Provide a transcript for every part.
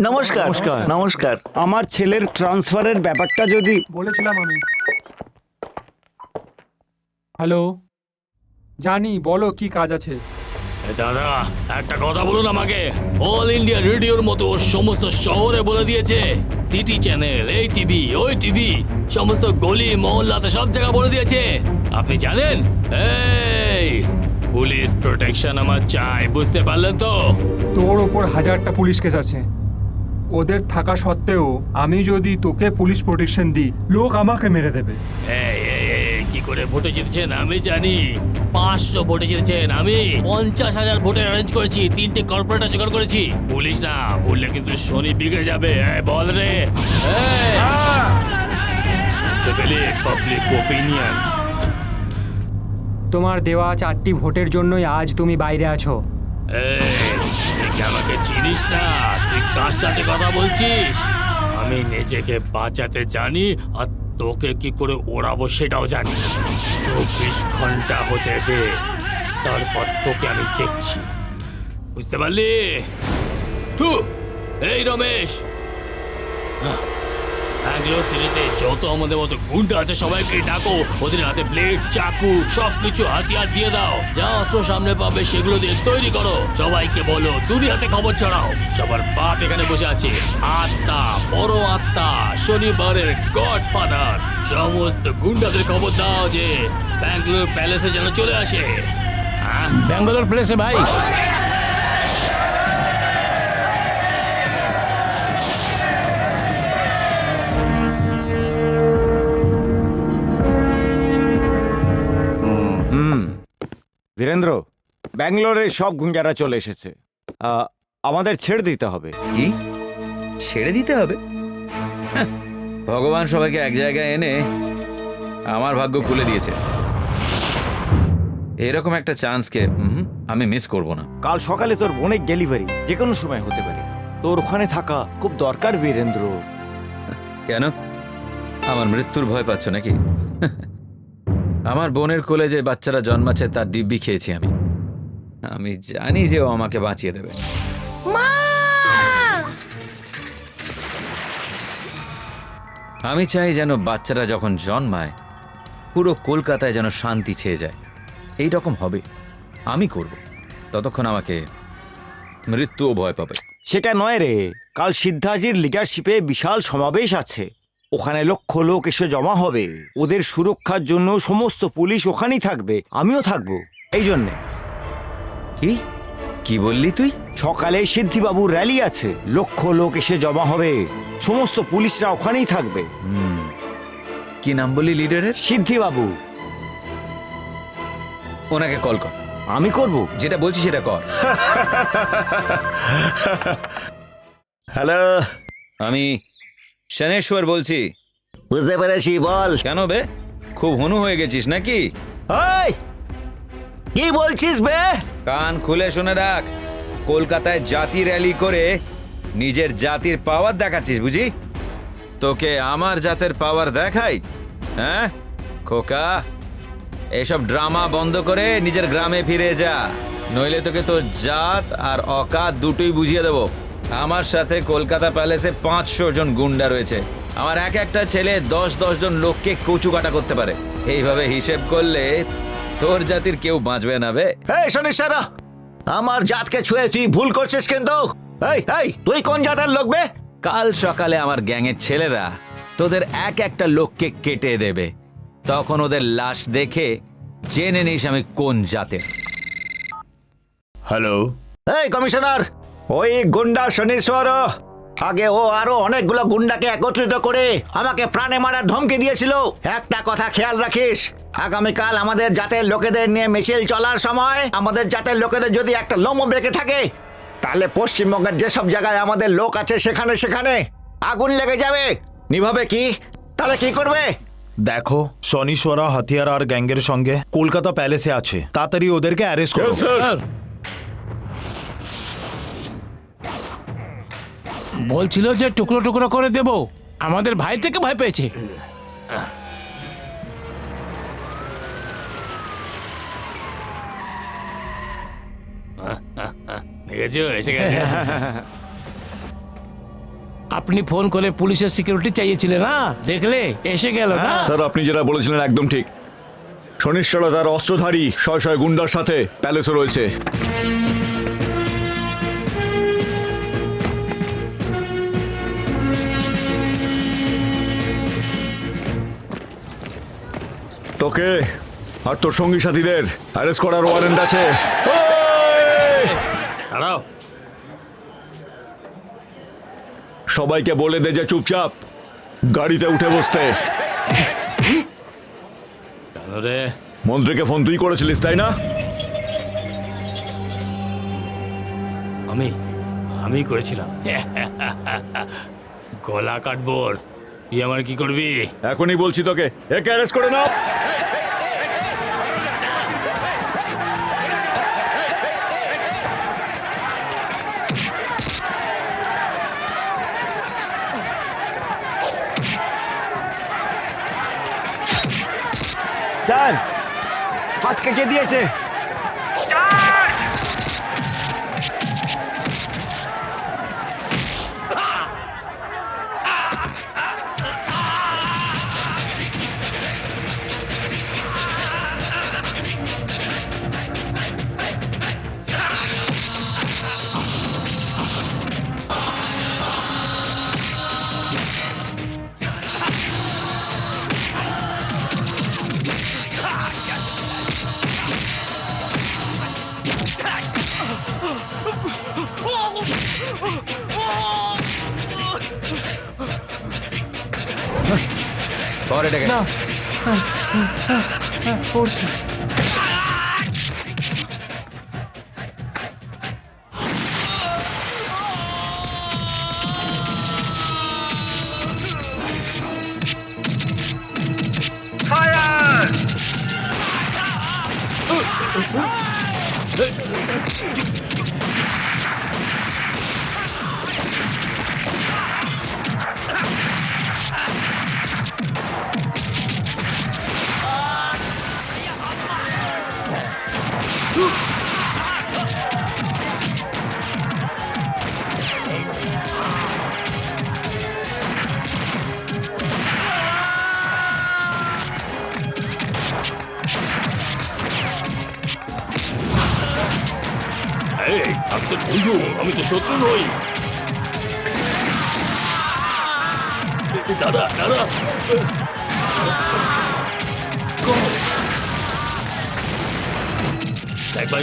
নমস্কার নমস্কার। নমস্কার। আমার ছেলের ট্রান্সফারের ব্যাপারটা যদি বলেছিলাম আমি। হ্যালো? জানি বলো কি কাজ আছে? এ দাদা একটা কথা বলুন আমাকে। অল ইন্ডিয়া রেডিওর মতো সমস্ত শহরে বলে দিয়েছে। সিটি চ্যানেল এই টিভি ওই টিভি সমস্ত গলি মহল্লাতে সব জায়গা বলে দিয়েছে। আপনি জানেন? এই পুলিশ প্রোটেকশন আমার চাই বুঝতে পারলেন তো? তোর ওপর হাজারটা পুলিশ কেস আছে। ওদের থাকা সত্ত্বেও আমি যদি তোকে পুলিশ প্রোটেকশন দিই লোক আমাকে মেরে দেবে। কি করে ভোটে জিতেছেন? আমি জানি। পাঁচশো ভোটে জিতেছেন। আমি পঞ্চাশ হাজার ভোটের অ্যারেঞ্জ করেছি তিনটে কর্পোরেটর জোগাড় করেছি। পুলিশ না বললে কিন্তু শনি বিগড়ে যাবে। বল রে। পাবলিক ওপিনিয়ন তোমার দেওয়া চারটি ভোটের জন্যই আজ তুমি বাইরে আছো। এই। কি আমাকে চিনিস না? তুই কার সাথে কথা বলছিস? আমি নিজেকে বাঁচাতে জানি আর তোকে কি করে ওড়াবো সেটাও জানি। চব্বিশ ঘণ্টা হতে দে, তারপর তোকে আমি দেখছি। বুঝতে পারলি? তু এই রমেশ। ব্যাঙ্গালোর সিটিতে যত আমাদের মতো গুন্ডা আছে, সবাইকে ডাকো। ওদের হাতে ব্লেড চাকু, সবকিছু হাতিয়ার দিয়ে দাও। যা অস্ত্র সামনে পাবে, সেগুলো দিয়ে তৈরি করো। সবাইকে বলো, দুনিয়াতে খবর ছড়াও। সবার বাপ এখানে বসে আছে। আত্মা, বড় আত্মা, শনিবারের গড ফাদার সমস্ত গুন্ডাদের খবর দাও যে ব্যাঙ্গালোর প্যালেসে যেন চলে আসে। হ্যাঁ? ব্যাঙ্গালোর প্লেসে ভাই। হুম। বীরেন্দ্র ব্যাঙ্গালোরে সব গুঞ্জারা চলে এসেছে। আহ, আমাদের ছেড়ে দিতে হবে। কি? ছেড়ে দিতে হবে? হ্যাঁ, ভগবান সবাইকে এক জায়গায় এনে আমার ভাগ্য খুলে দিয়েছে। এরকম একটা চান্সকে উহুম, আমি মিস করব না। কাল সকালে তোর বোনের ডেলিভারি যে কোনো সময় হতে পারে। তোর ওখানে থাকা খুব দরকার বীরেন্দ্র। কেন? আমার মৃত্যুর ভয় পাচ্ছ নাকি? আমার বোনের কোলে যে বাচ্চারা জন্মাচ্ছে তার দিব্যি খেয়েছি আমি। আমি জানি যে ও আমাকে বাঁচিয়ে দেবে। আমি চাই যেন বাচ্চারা যখন জন্মায় পুরো কলকাতায় যেন শান্তি ছেয়ে যায়। এই রকম হবে। আমি করব। ততক্ষণ আমাকে মৃত্যুও ভয় পাবে। সেটা নয় রে। কাল সিদ্ধাজির লিডারশিপে বিশাল সমাবেশ আছে। ওখানে লক্ষ লোক এসে জমা হবে। ওদের সুরক্ষার জন্য সমস্ত পুলিশ ওখানেই থাকবে। আমিও থাকব। এই জন্যে। কি? কি বললি তুই? সকালে সিদ্ধিবাবুর র্যালি আছে। লক্ষ লোক এসে জমা হবে। সমস্ত পুলিশরা ওখানেই থাকবে। কি নাম বললি লিডারের? সিদ্ধিবাবু। ওনাকে কল কর। আমি করব? যেটা বলছি সেটা কর। হ্যালো আমি শনেশ্বর বলছি। বুঝতে পেরেছি বল। কেন বে? খুব হনু হয়ে গেছিস নাকি? ওই কি বলছিস বে? কান খুলে শুনে রাখ। কলকাতায় জাতি র্যালি করে নিজের জাতির পাওয়ার দেখাচ্ছিস বুঝি? তোকে আমার জাতের পাওয়ার দেখাই হ্যাঁ? খোকা এসব ড্রামা বন্ধ করে নিজের গ্রামে ফিরে যা। নইলে তোকে তোর জাত আর অকাত দুটোই বুঝিয়ে দেবো। আমার সাথে কলকাতা প্যালেসে পাঁচশো জন গুন্ডা রয়েছে। আমার এক একটা ছেলে দশ দশ জন লোককে কচু কাটা করতে পারে। এইভাবে হিসেব করলে তোর জাতির কেউ বাঁচবে না বে। এই আমার জাতকে ছুঁয়ে তুই ভুল করছিস কিন্তু। এই এই তুই কোন জাতের লোক বে? কাল সকালে আমার গ্যাংয়ের ছেলেরা তোদের এক একটা লোককে কেটে দেবে। তখন ওদের লাশ দেখে জেনে নিস আমি কোন জাতের। হ্যালো? এই কমিশনার ওই গুন্ডা শনিশ্বর আগে ও আরও অনেকগুলো গুন্ডাকে একত্রিত করে আমাকে প্রাণে মারার ধমকি দিয়েছিল। একটা কথা খেয়াল রাখিস আগামীকাল আমাদের জাতের লোকেদের নিয়ে মিছিল চলার সময় আমাদের জাতের লোকেদের যদি একটা লোমও বেঁকে থাকে তাহলে পশ্চিমবঙ্গের যেসব জায়গায় আমাদের লোক আছে সেখানে সেখানে আগুন লেগে যাবে। নিভাবে কি? তাহলে কি করবে? দেখো শনিশ্বরা হাতিয়ার আর গ্যাংয়ের সঙ্গে কলকাতা প্যালেসে আছে। তাড়াতাড়ি ওদেরকে অ্যারেস্ট করো। স্যার বলছিল যে টুকরো টুকরো করে দেব। আমাদের ভাই থেকে ভয় পেয়েছে। দেখেছ? এসে গেছে। আপনি ফোন করে পুলিশের সিকিউরিটি চাইছিলেন না? দেখলে এসে গেল না? স্যার আপনি যেটা বলেছিলেন একদম ঠিক। শনিশ্চর তার অস্ত্রধারী শয় শয় গুন্ডার সাথে প্যালেসে রয়েছে। তোকে আর তোর সঙ্গী সাথীদের অ্যারেস্ট করার ওয়ারেন্ট আছে! দাঁড়াও। সবাইকে বলে দে যে চুপচাপ গাড়িতে উঠে বসতে। রে? মন্ত্রীকে ফোন তুই করেছিলিস তাই না? আমি আমি করেছিলাম। গলা কাটবোর তুই আমার কি করবি? এখনই বলছি তোকে একে অ্যারেস্ট করে নাও। স্যার হাত কেটে দিয়েছে? কর এটাকে এই বন্ধু আমি তো শত্রু নই। দাদা দাদা। একবার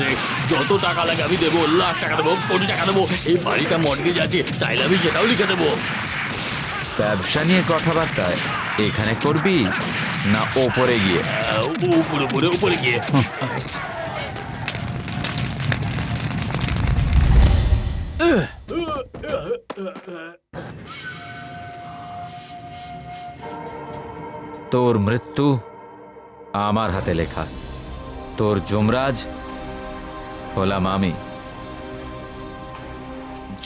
যত টাকা লাগে আমি দেবো লাখ টাকা দেবো কোটি টাকা দেবো এই বাড়িটা মর্গেজ আছে চাইলে আমি সেটাও লিখে দেবো। ব্যবসা নিয়ে কথাবার্তা এখানে করবি না ওপরে গিয়ে? উপরে উপরে উপরে গিয়ে। তোর মৃত্যু আমার হাতে লেখা তোর যমরাজ হলাম আমি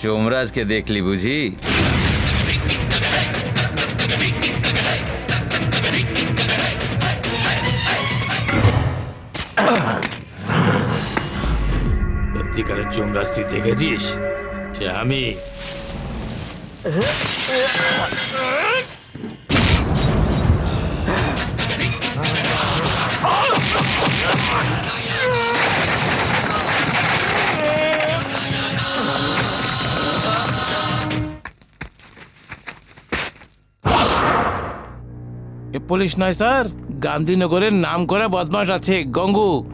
যমরাজকে দেখলি বুঝি সত্যিকারের চোমরাজ তুই দেখেছিস সে আমি পুলিশ নয় স্যার। গান্ধীনগরের নাম করা বদমাস আছে। গঙ্গু।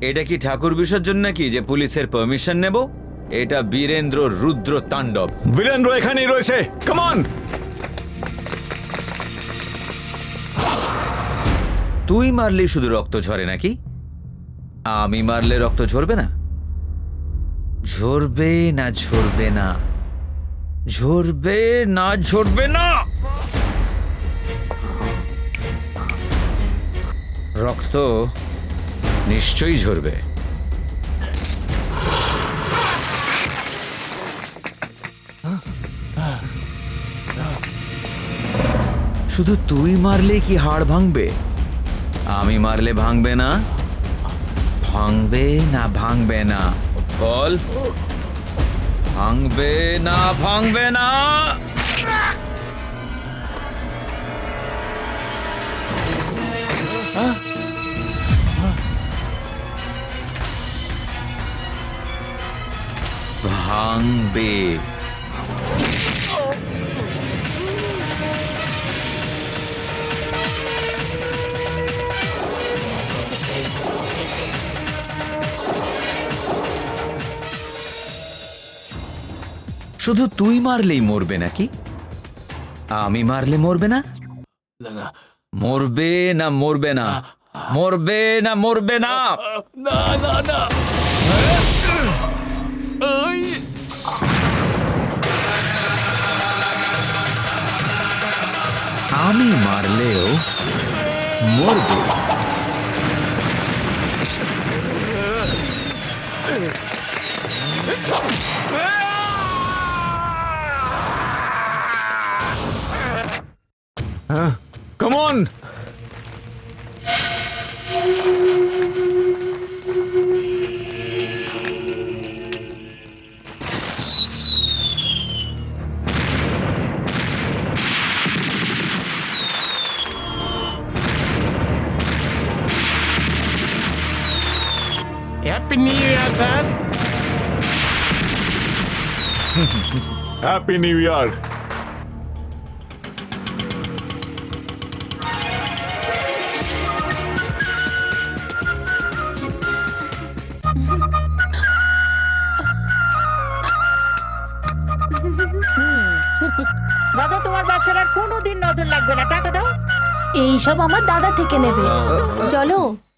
এটা কি ঠাকুর বিসর্জন নাকি যে পুলিশের পারমিশন নেব? এটা বীরেন্দ্র রুদ্র তাণ্ডব। বীরেন্দ্র এখানেই রয়েছে। কমন তুই মারলেই শুধু রক্ত ঝরে নাকি? আমি মারলে রক্ত ঝরবে না? ঝরবে না ঝরবে না। ঝরবে না ঝরবে না! রক্ত নিশ্চয়ই ঝরবে। শুধু তুই মারলে কি হাড় ভাঙবে? আমি মারলে ভাঙবে না? ভাঙবে না ভাঙবে না। বল। ভাঙবে না ভাঙবে না। ভাঙবে শুধু তুই মারলেই মরবে নাকি? আমি মারলে মরবে না? মরবে না মরবে না। মরবে না মরবে না! না না না। আমি মারলেও মরবে। কমন হ্যাপি নিউ ইয়ার দাদা তোমার বাচ্চার আর কোনোদিন নজর লাগবে না। টাকা দাও। এইসব আমার দাদা থেকে নেবে। চলো।